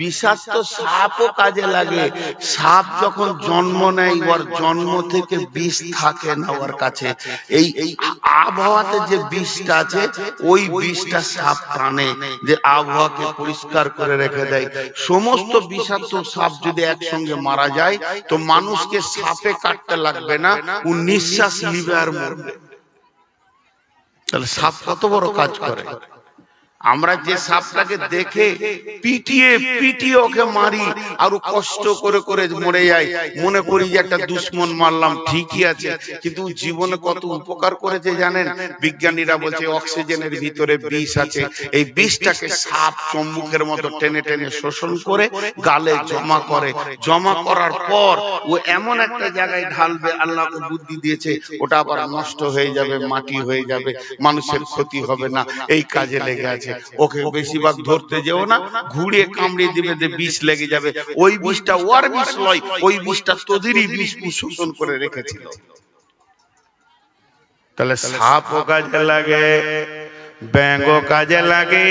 বিষাক্ত সাপও কাজে লাগে। সাপ যখন জন্ম নেয়, ওর জন্ম থেকে বিষ থাকে না ওর কাছে। এই আবহাওয়াতে যে বিষটা আছে, ওই বিষটা সাপ টানে যে আবহাওয়াকে পরিষ্কার করে রেখে দেয়। সমস্ত বিষাক্ত সাপ যদি একসঙ্গে মারা যায়, তো মানুষকে সাপে কাটতে লাগবে না, ও নিঃশ্বাস নিবে আর মরবে। তাহলে সাপ কত বড় কাজ করে? আমরা যে সাপটাকে দেখে পিটিয়ে পিটিয়ে ওকে মারি, আর কষ্ট করে করে মরে যায় মনে করি যে একটা দুশ্মন মারলাম, ঠিকই আছে। কিন্তু জীবনে কত উপকার করেছে জানেন? বিজ্ঞানীরা বলছে অক্সিজেনের ভিতরে বিষ আছে। এই বিষটাকে সাপ চম্বুকের মতো টেনে টেনে শোষণ করে গালে জমা করে। জমা করার পর ও এমন একটা জায়গায় ঢালবে, আল্লাহকে বুদ্ধি দিয়েছে, ওটা আবার নষ্ট হয়ে যাবে, মাটি হয়ে যাবে, মানুষের ক্ষতি হবে না। এই কাজে লেগে আছে। ওকে বেশিরভাগ ধরতে যেও না ঘুরে কামড়ে দিবে যে বিষ লেগে যাবে। ওই বিষটা ওর বিষ নয় ওই বিষটা তোদেরই বিষ শোষণ করে রেখেছিল। তাহলে সাপও কাজে লাগে ব্যাঙ্গ কাজে লাগে।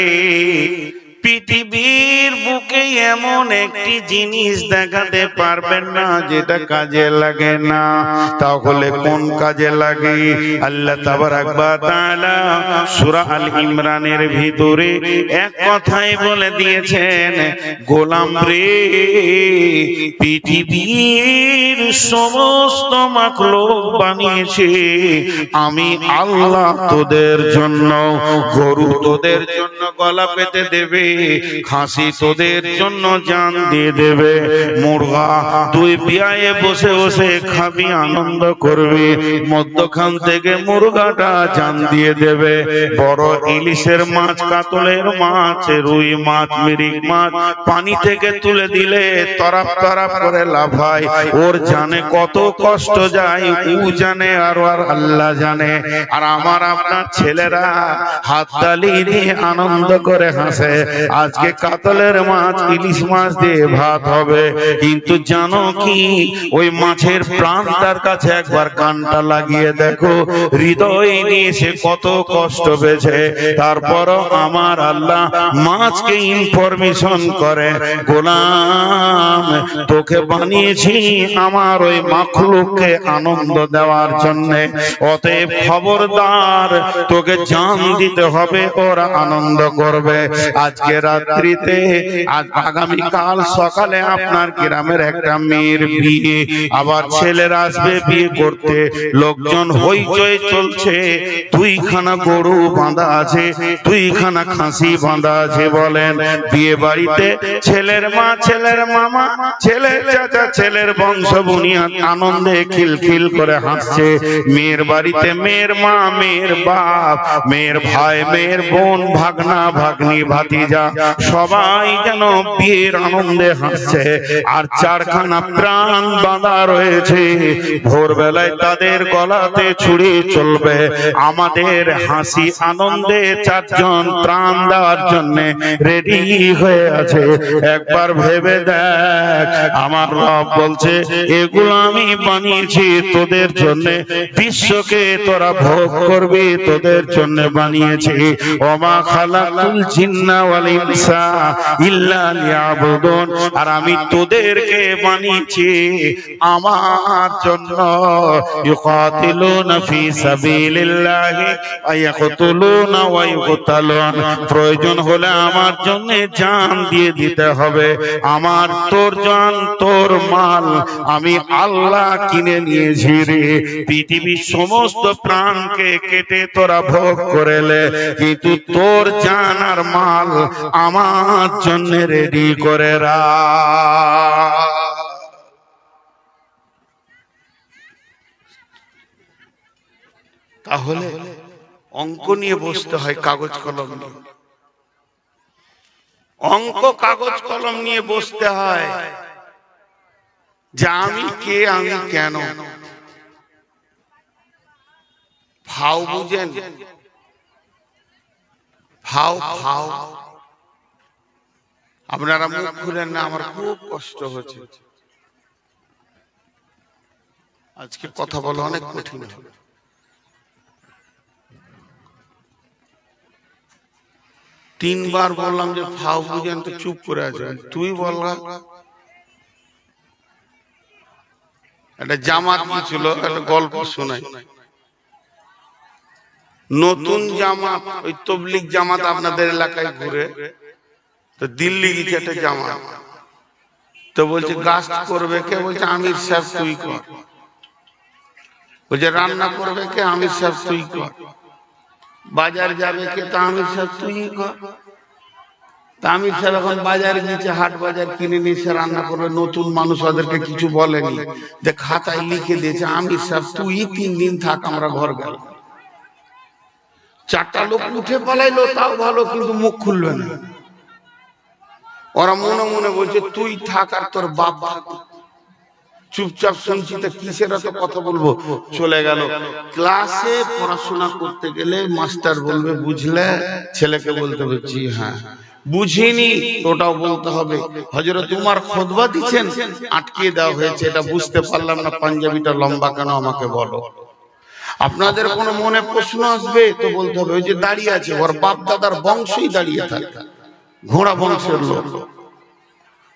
পৃথিবীর বুকে এমন একটি জিনিস দেখাতে পারবেন না, যেটা কাজে লাগে না। তাহলে কোন কাজে লাগে? আল্লাহ তাআলা ইমরানের ভিতরে এক কথাই বলে দিয়েছেন, গোলাম রে, পৃথিবীর সমস্ত মাখলুক বানিয়েছে আমি আল্লাহ তোদের জন্য, গরু তোদের জন্য, গলা পেতে দেবে খাসি তোদের জন্য জান দিয়ে দেবে। মুরগা তুই বসে বসে খাবি, আনন্দ করবি। মধ্যখান থেকে মুরগাটা জান দিয়ে দেবে। বড় ইলিশের মাছ, কাতলের মাছ, রুই মাছ মিরিক মাছ, পানি থেকে তুলে দিলে তরাপ তরাপ করে লাফায় ওর জানে কত কষ্ট যায়, ও জানে আর আর আল্লাহ জানে। আর আমার আপনার ছেলেরা হাত তালি দিয়ে আনন্দ করে হাসে। আজকে কাতলের মাছ, ইলিশ মাছ দিয়ে ভাত হবে। কিন্তু জানো কি? ওই মাছের প্রাণ তার কাছে একবার কানটা লাগিয়ে দেখো, হৃদয় নিয়ে সে কত কষ্ট পেয়েছে। তারপরও আমার আল্লাহ মাছকে ইনফরমেশন করে, গোলাম, তোকে বানিয়েছি আমার ওই মাখলুককে আনন্দ দেওয়ার জন্য। অতএব খবরদার, তোকে জান দিতে হবে ওরা আনন্দ করবে। আজকে রাত্রিতে, আজ আগামী কাল সকালে আপনার গ্রামের একটা মেয়ের বিয়ে। আবার ছেলেরা আসবে বিয়ে করতে। লোকজন হইচই চলছে। দুইখানা গরু বাঁধা আছে, দুইখানা খাসি বাঁধা আছে বলেন। বিয়ে বাড়িতে ছেলের মা, ছেলের মামা, ছেলের চাচা, ছেলের বংশ বুনিয়াদ আনন্দে খিলখিল করে হাসছে। মেয়ের বাড়িতে মেয়ের মা, মেয়ের বাপ, মেয়ের ভাই, মেয়ের বোন, ভাগনা, ভাগ্নি, ভাতিজা সবাই যেন বিয়ের আনন্দে হাসছে। আর চারখানা প্রাণ বাঁধা রয়েছে। ভোরবেলায় তাদের গলাতে ছুরি চলবে। আমাদের হাসি আনন্দে চারজন প্রাণ দেওয়ার জন্য রেডি হয়ে আছে। একবার ভেবে দেখ, আমার রব বলছে, এগুলো আমি বানিয়েছি তোদের জন্য। বিশ্বকে তোরা ভোগ করবি তোদের জন্য বানিয়েছি। ওমা খালাকুল জিন্না আর আমি তোদেরকে বানিয়েছি আমার জন্য। প্রয়োজন হলে আমার জন্য জান দিয়ে দিতে হবে। আমার তোর জান, তোর মাল আমি আল্লাহ কিনে নিয়েছি রে। পৃথিবীর সমস্ত প্রাণকে কেটে তোরা ভোগ করেলে কিন্তু তোর জান আর মাল আমার জন্য রেডি করে তাহলে অঙ্ক নিয়ে বসতে হয় কাগজ কলম নিয়ে। অঙ্ক কাগজ কলম নিয়ে বসতে হয়। যে আমি কে, আমি কেন? ভাও বুঝেন? ভাও ভাও। আপনারা মুখ খুলেন না, আমার খুব কষ্ট হচ্ছে। আজকে কথা বলা অনেক কঠিন তিনবার বললাম যে ফাও বুঝেন তো, চুপ করে আছে তুই বললা একটা জামাত ছিল? একটা গল্প শোনাই। নতুন জামাত, ওই তবলিক জামাত আপনাদের এলাকায় ঘুরে। দিল্লি একটা জামাত তো বলছে, গাছ করবে কে? বলছে, আমির সাহেব তুই কর। বলছে, রান্না করবে কে? আমির সাহেব তুই কর। বাজার যাবে কে? তা আমির সাহেব তুই কর। তা আমির সাহেব এখন বাজারে গিয়েছে, হাট বাজার কিনে নিয়ে সে রান্না করবে। নতুন মানুষ ওদেরকে কিছু বলেনি। যে খাতায় লিখে দিয়েছে, আমির সাহেব তুই তিন দিন থাক, আমরা ঘর গেল চারটা লোক উঠে পালাইলো, তাও ভালো, কিন্তু মুখ খুলবে না। ওরা মনে মনে বলছে, তুই থাক আর তোর বাপ চুপচাপ শুনছি, তো কিসের এত কথা বলব? চলে গেল। ক্লাসে পড়াশোনা করতে গেলে মাস্টার বলবে, বুঝলে? ছেলেকে বলতে হবে, জি হ্যাঁ। বুঝিনি, ওটাও বলতে হবে। হজরত উমার খোদবা দিচ্ছেন? আটকে দেওয়া হয়েছে, এটা বুঝতে পারলাম না, পাঞ্জাবিটা লম্বা কেন আমাকে বলো? আপনাদের কোনো মনে প্রশ্ন আসবে? তো বলতে হবে, ওই যে দাঁড়িয়ে আছে, ওর বাপ দাদার বংশই দাঁড়িয়ে থাকে। ঘোড়া বংশের লোক।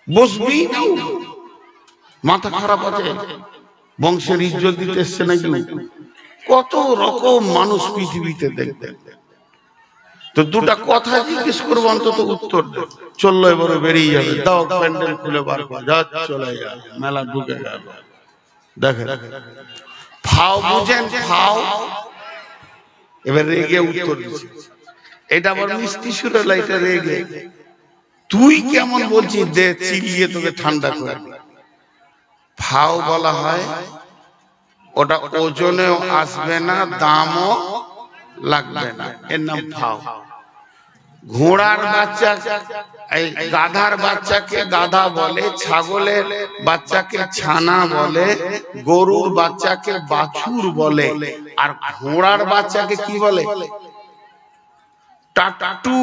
বসবি মাথা খারাপ আছে? বংশের ইজ্জত দিতে এসছে নাকি? কত রকম মানুষ পৃথিবীতে দেখবে। তো দুটা কথা জিজ্ঞেস করব, অন্তত উত্তর চলল এবারে বেরিয়ে যাবে। দাও, প্যান্ডেল খুলে বার কর। যা চলে গেল মেলা ঢুকে গেল। দেখে। ফাও বুঝেন, ফাও। এবার রেগে উত্তর দিচ্ছে এটা আবার মিষ্টি সুরে লাইটা রেগে। তুই কেমন বলছিস দে চিলিয়ে তোকে ঠান্ডা করে। ফাও বলা হয় ওটা ওজনেও আসবে না দামও লাগবে না। এর নাম ফাও ঘোড়ার বাচ্চা এই গাধার বাচ্চাকে গাধা বলে ছাগলের বাচ্চাকে ছানা বলে গরুর বাচ্চাকে বাছুর বলে। আর ঘোড়ার বাচ্চাকে কি বলে? টাটু।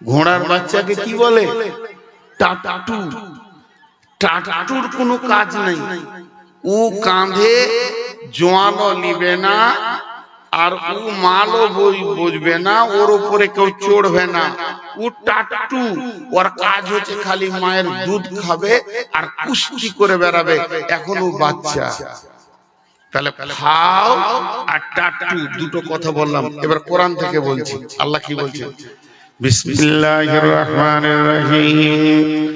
ঘোড়ার বাচ্চাকে কি বলে? টাটু। টাটুর কোনো কাজ ও কাঁধে জোয়ানো নিবে না আর ও মালও বুঝবে না, ওর উপরে কেউ চড়বে না। ও টাটু। ওর কাজ হচ্ছে খালি মায়ের দুধ খাবে আর কুস্তি করে বেড়াবে। এখন ও বাচ্চা। তাহলে খাও আর টাটু দুটো কথা বললাম। এবার কোরআন থেকে বলছি। আল্লাহ কি বলছে? বিসমিল্লাহির রহমানির রহিম।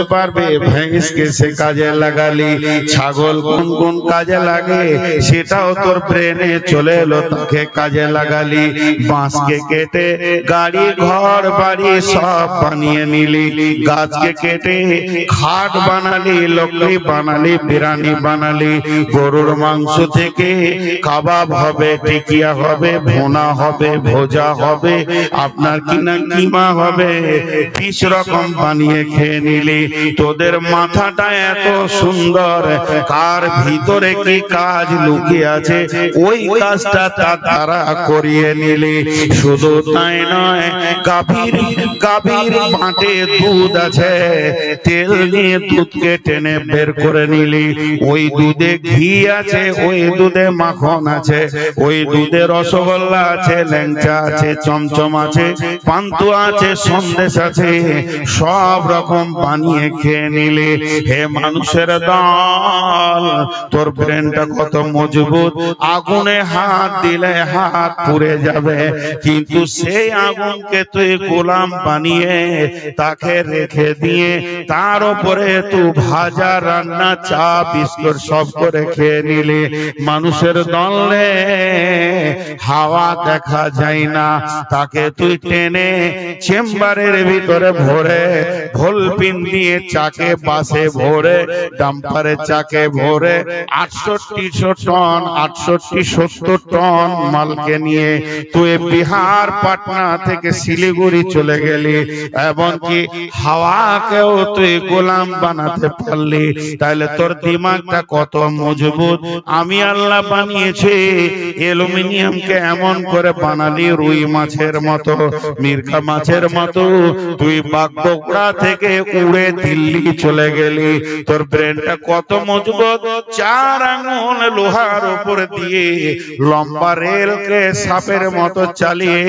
পারবে ভেঙসকে সে কাজে লাগালি, ছাগল কোন কোন কাজে লাগে, সেটাও তোর ব্রেনে চলে এলো, তাকে কাজে লাগালি, বাঁশকে কেটে গাড়ি, ঘর, বাড়ি সব বানিয়ে নিলি, গাছকে কেটে খাট বানালি, লকড়ি বানালি, বিরানি বানালি, গরুর মাংস থেকে কাবাব হবে, টিকিয়া হবে, ভোনা হবে, ভোজা হবে, আপনার কিনা কিমা হবে, বিশ রকম বানিয়ে খেয়ে নিলি তোদের মাথাটা এত সুন্দর। কার ভিতরে কি কাজ লুকিয়ে আছে? ওই কাজটা তার দ্বারা করিয়ে নিলি। শুধু তাই নয়, গাভীর গাভীর মাঠে দুধ আছে। তেল নিয়ে দুধকে টেনে বের করে নিলি। ওই দুধে ঘি আছে, ওই দুধে মাখন আছে। ওই দুধে রসগোল্লা আছে, ল্যাংচা আছে, চমচম আছে পান্তু আছে, সন্দেশ আছে। সব রকম বানিয়ে খেয়ে নিলে হে মানুষের দল, তোর ব্রেনটা কত মজবুত, আগুনে হাত দিলে হাত পুড়ে যাবে। কিন্তু সেই আগুনকে তুই গোলাম বানিয়ে, তাকে রেখে দিয়ে, তার উপরে তুই ভাজা রান্না, চা, বিস্কুট সব করে খেয়ে নিলে মানুষের দলে হাওয়া দেখা যায় না। তাকে তুই টেনে চেম্বারের ভিতরে ভরে, ভোলপিন দিয়ে চাকে বাসে ভরে ডাম্পারে চাকে ভরে আটষট্টিশো টন আটষট্টি সত্তর টন মালকে নিয়ে তুই বিহার পাটনা থেকে শিলিগুড়ি চলে গেলি। এমনকি হাওয়াকেও তুই গোলাম বানাতে পারলি। তাহলে তোর দিমাগটা কত মজবুত? আমি আল্লাহ বানিয়েছি। অ্যালুমিনিয়ামকে এমন করে বানালি রুই মাছের মতো মির্কা মাছের মতো। তুই বাগডোগরা থেকে উড়ে দিল্লি চলে গেলি। তোর ব্রেনটা কত মজবুত? চার আঙুল লোহার উপরে দিয়ে লম্বা রেলকে সাপের মতো চালিয়ে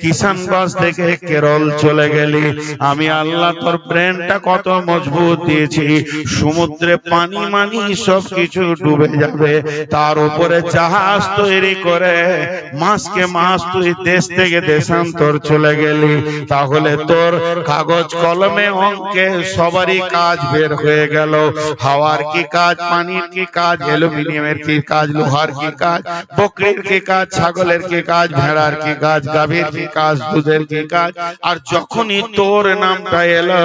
কিষানগঞ্জ থেকে কেরল চলে গেলি। আমি আল্লাহ, তোর ব্রেনটা কত মজবুত দিয়েছি। সমুদ্রে পানি মানি সব কিছু ডুবে যাবে। তার উপরে জাহাজ তৈরি করে মাসকে মাস তুই দেশ থেকে দেশান্তর চলে গেলি। তাহলে তোর কাগজ কলমে অঙ্কে সবারই কাজ বের হয়ে গেল। হাওয়ার কি কাজ, পানির কি কাজ, অ্যালুমিনিয়ামের কি কাজ, লোহার কি কাজ, বকরির কি কাজ, ছাগলের কি কাজ, ভেড়ার কি কাজ, গাভীর কি কাজ, দুধের কি কাজ? আর যখনই তোর নামটা এলো,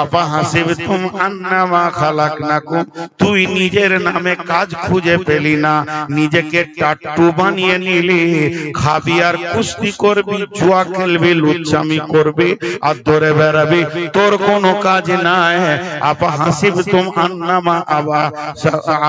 আপা হাসিব, তুম আন্নামা খালাক নাকুম তুই নিজের নামে কাজ খুঁজে পেলি না। নিজেকে টাট্টু বানিয়ে নিলি। খাবি আর কুস্তি করবি, জুয়া খেলবি লুচ্চামি করবি, আর ধরে বেড়াবি। তোর কোনো কাজ নাই। আপা হাসিব তুম আন্নামা আবা।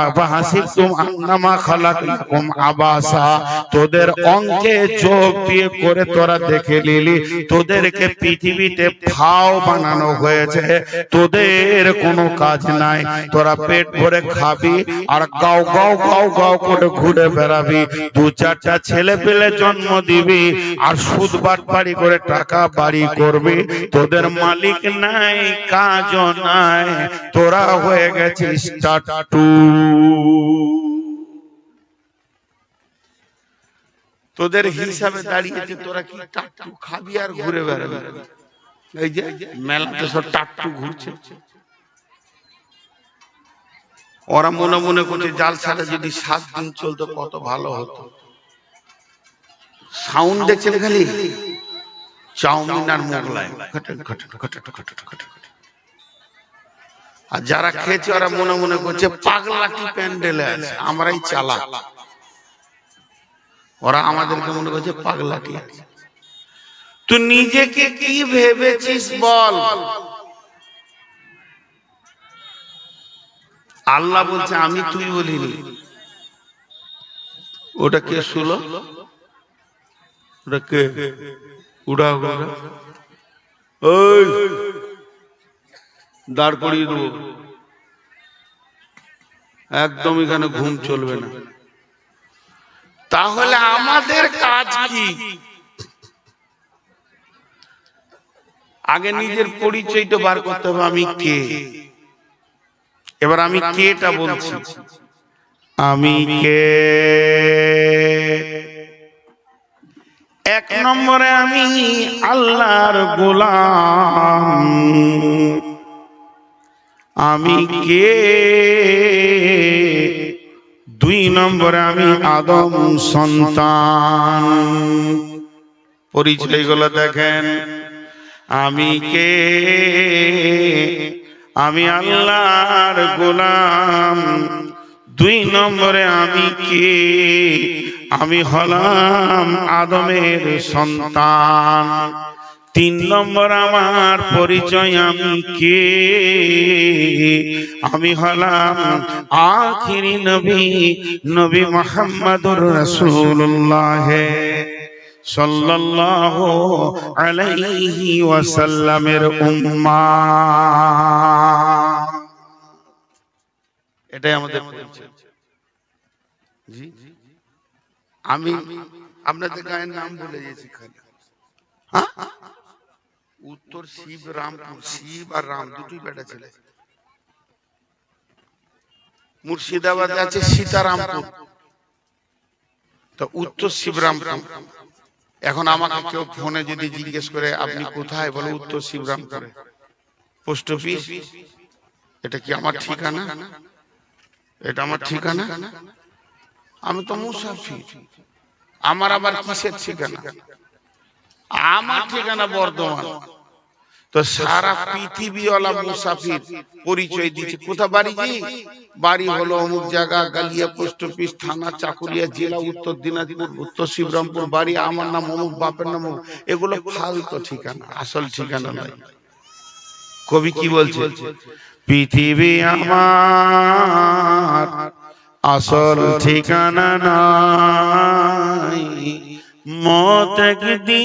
আপা হাসিব তুম আন্নামা খালাক নাকুম আবাসা। তোদের অঙ্কে যোগ দিয়ে করে তোরা দেখে নিলি। তোদেরকে পৃথিবীতে ফাও বানানো হয়েছে। তোদের কোনো কাজ নাই। তোরা পেট ভরে খাবি আর গাও গাও গাও গাও করে ঘুরে বেড়াবি। দু চারটা ছেলে পেলে জন্ম দিবি আর সুদ বাটপাড়ি করে টাকা বাড়ি করবি। তোদের মালিক নাই কাজও নাই তোরা হয়ে গেছিস টাট্টু। তোদের হিসাবে দাঁড়িয়েছে তোরা কি টাট্টু খাবি আর ঘুরে বেড়াবি? এই যে মেলাতে সব টাট্টু ঘুরছে। ওরা মনে মনে করছে জাল ছাড়া যদি সাত দিন চলতো কত ভালো হতো। সাউন্ড দেখছেন খালি? চাউমিন আর মোগলাই খটক খটক খটক খটক খটক খটক। আর যারা খেয়েছে ওরা মনে মনে করছে পাগলা কি প্যান্ডেলে আছে আমরাই চালা ওরা আমাদেরকে মনে করছে পাগলাটি। তুই নিজেকে কি ভেবেছিস বল? আল্লাহ বলছে আমি তুই বলিনি। ওটা কে শুলো? ওটা কে? উড়া ওই! দাঁড় করিয়ে দেবো। একদম এখানে ঘুম চলবে না। তাহলে আমাদের কাজ কি? আগে নিজের পরিচয়টা বার করতে হবে আমি কে? এবার আমি কেটা বলছি। আমি কে? এক নম্বরে আমি আল্লাহর গোলাম। আমি কে? দুই নম্বরে আমি আদম সন্তান। পরিচয়গুলো দেখেন। আমি কে? আমি আল্লাহর গোলাম। দুই নম্বরে আমি কে? আমি হলাম আদমের সন্তান। তিন নম্বর আমার পরিচয় আমি কে? আমি হলাম আখিরি নবী নবী মোহাম্মদুর রাসূলুল্লাহ সাল্লাল্লাহু আলাইহি ওয়াসাল্লামের উম্মাহ এটাই আমাদের পরিচয়। আমি আপনাদের গায়ের নাম বলে দিয়েছি খালি। হ্যাঁ? উত্তর শিব রামপুর শিব আর রাম দুটোই বেটা ছেলে। মুর্শিদাবাদে আছে সীতারামপুর। তো উত্তর শিবরামপুর এখন আমাকে কেউ ফোনে যদি জিজ্ঞেস করে আপনি কোথায়? বলে উত্তর শিবরামপুরে পোস্ট অফিস? এটা কি আমার ঠিকানা? এটা আমার ঠিকানা? আমি তো মুসাফির। আমার আবার কিসের ঠিকানা? আমার ঠিকানা বর্ধমান। তো সারা পৃথিবীওয়ালা মুসাফির পরিচয় দিচ্ছে কোথা বাড়ি জি বাড়ি হলো অমুক জায়গা, গালিয়া পোস্ট অফিস, থানা চাকুরিয়া জেলা, উত্তর দিনাজপুর, উত্তর শিবরামপুর বাড়ি আমার নাম, অমুক বাপের নাম এগুলো ফালতু ঠিকানা, আসল ঠিকানা নয় কবি কি বলছে? পৃথিবী আমার আসল ঠিকানা নাই। মত একদিন